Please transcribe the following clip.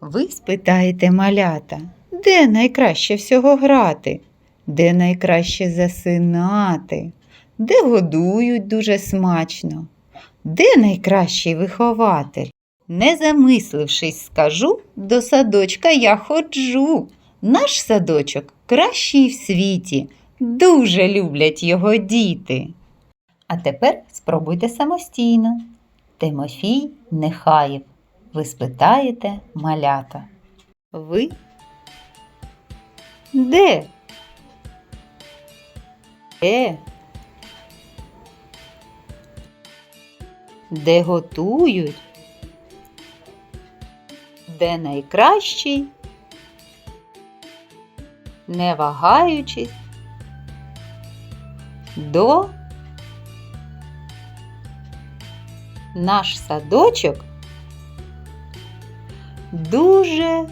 Ви спитаєте малята, де найкраще всього грати, де найкраще засинати, де годують дуже смачно, де найкращий вихователь? Не замислившись, скажу, до садочка я ходжу. Наш садочок кращий в світі, дуже люблять його діти. А тепер спробуйте самостійно. Тимофій Нехаєв. Ви спитаєте малята. Ви? Де? Де? Де готують? Де найкращий? Не вагаючись. До наш садочок дуже